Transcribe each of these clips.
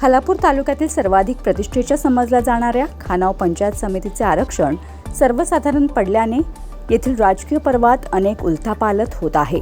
खालापूर तालुक्यातील सर्वाधिक प्रतिष्ठेच्या समजल्या जाणाऱ्या खानाव पंचायत समितीचे आरक्षण सर्वसाधारण पडल्याने येथील राजकीय पर्वात अनेक उलथापालथ होत आहे.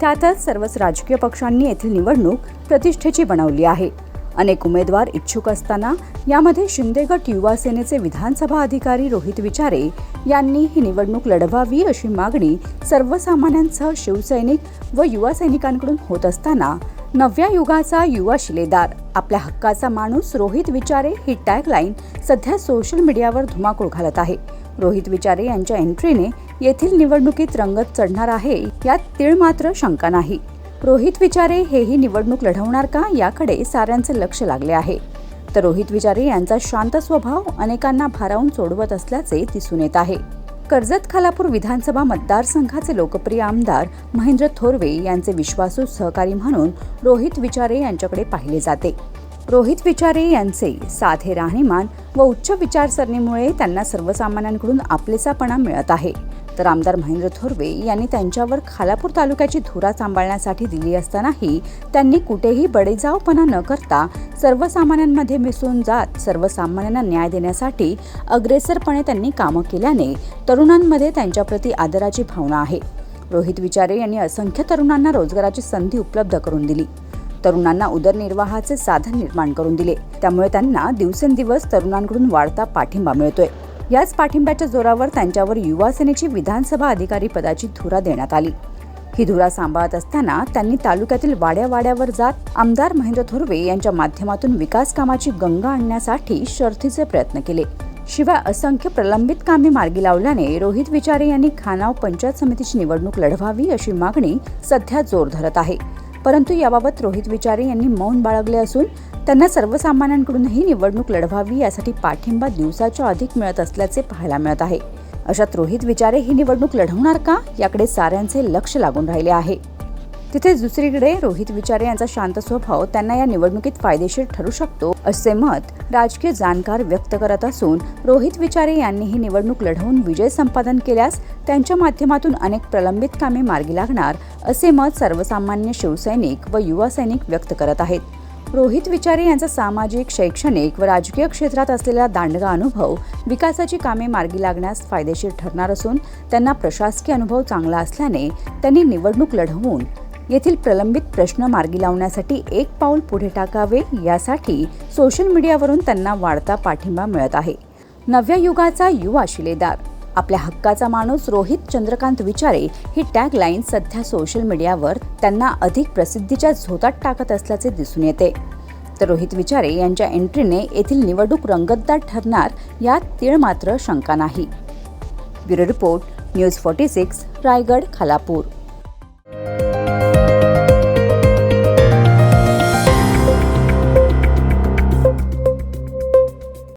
त्यातच सर्वच राजकीय पक्षांनी येथील निवडणूक प्रतिष्ठेची बनवली आहे. अनेक उमेदवार इच्छुक असताना यामध्ये शिंदेगट युवा सेनेचे विधानसभा अधिकारी रोहित विचारे यांनी ही निवडणूक लढवावी अशी मागणी सर्वसामान्यांसह शिवसैनिक व युवा सैनिकांकडून होत असताना नव्या युगाचा युवा शिलेदार आपल्या हक्काचा माणूस रोहित विचारे ही टॅगलाईन सध्या सोशल मीडियावर धुमाकूळ घालत आहे. रोहित विचारे यांच्या एंट्रीने येथील निवडणुकीत रंगत चढणार आहे यात तीळ मात्र शंका नाही. रोहित विचारे हेही निवडणूक लढवणार का याकडे साऱ्यांचे लक्ष लागले आहे. तर रोहित विचारे यांचा शांत स्वभाव अनेकांना भारावून सोडवत असल्याचे दिसून येत आहे. कर्जत खालापूर विधानसभा मतदारसंघाचे लोकप्रिय आमदार महेंद्र थोरवे यांचे विश्वासू सहकारी म्हणून रोहित विचारे यांच्याकडे पाहिले जाते. रोहित विचारे यांचे साधे राहणीमान व उच्च विचारसरणीमुळे त्यांना सर्वसामान्यांकडून आपलेसापणा मिळत आहे. तर आमदार महेंद्र थोरवे यांनी त्यांच्यावर खालापूर तालुक्याची धुरा सांभाळण्यासाठी दिली असतानाही त्यांनी कुठेही बडेजावपणा न करता सर्वसामान्यांमध्ये मिसळून जात सर्वसामान्यांना न्याय देण्यासाठी अग्रेसरपणे त्यांनी कामं केल्याने तरुणांमध्ये त्यांच्याप्रती आदराची भावना आहे. रोहित विचारे यांनी असंख्य तरुणांना रोजगाराची संधी उपलब्ध करून दिली. तरुणांना उदरनिर्वाहाचे साधन निर्माण करून दिले. त्यामुळे त्यांना दिवसेंदिवस तरुणांकडून वाढता पाठिंबा मिळतोय. याच पाठिंब्याच्या जोरावर त्यांच्यावर युवा सेनेची विधानसभा अधिकारी पदाची धुरा देण्यात आली. ही धुरा सांभाळत असताना त्यांनी तालुक्यातील वाड्या वाड्यावर जात आमदार महेंद्र थोरवे यांच्या माध्यमातून विकास कामाची गंगा आणण्यासाठी शर्थीचे प्रयत्न केले. शिवाय असंख्य प्रलंबित कामे मार्गी लावल्याने रोहित विचारे यांनी खानाव पंचायत समितीची निवडणूक लढवावी अशी मागणी सध्या जोर धरत आहे. परंतु याबाबत रोहित विचारे यांनी मौन बाळगले असून त्यांना सर्वसामान्यांकडूनही निवडणूक लढवावी यासाठी पाठिंबा दिवसाच्या अधिक मिळत असल्याचे पाहायला मिळत आहे. अशात रोहित विचारे ही निवडणूक लढवणार का याकडे साऱ्यांचे लक्ष लागून राहिले आहे. तिथे दुसरीकडे रोहित विचारे यांचा शांत स्वभाव त्यांना या निवडणुकीत फायदेशीर ठरू शकतो असे मत राजकीय जाणकार व्यक्त करत असून रोहित विचारे यांनी ही निवडणूक लढवून विजय संपादन केल्यास त्यांच्या माध्यमातून अनेक प्रलंबित कामे मार्गी लागणार असे मत सर्वसामान्य शिवसैनिक व युवा सैनिक व्यक्त करत आहेत. रोहित विचारे यांचा सामाजिक शैक्षणिक व राजकीय क्षेत्रात असलेला दांडगा अनुभव विकासाची कामे मार्गी लागण्यास फायदेशीर ठरणार असून त्यांना प्रशासकीय अनुभव चांगला असल्याने त्यांनी निवडणूक लढवून येथील प्रलंबित प्रश्न मार्गी लावण्यासाठी एक पाऊल पुढे टाकावे यासाठी सोशल मीडियावरून त्यांना वाढता पाठिंबा मिळत आहे. नव्या युगाचा युवा शिलेदार आपल्या हक्काचा माणूस रोहित चंद्रकांत विचारे ही टॅगलाईन सध्या सोशल मीडियावर त्यांना अधिक प्रसिद्धीच्या झोतात टाकत असल्याचे दिसून येते. तर रोहित विचारे यांच्या एंट्रीने येथील निवडणूक रंगतदार ठरणार यात तीळ मात्र शंका नाही. Bureau report news forty six Raigad Khalapur.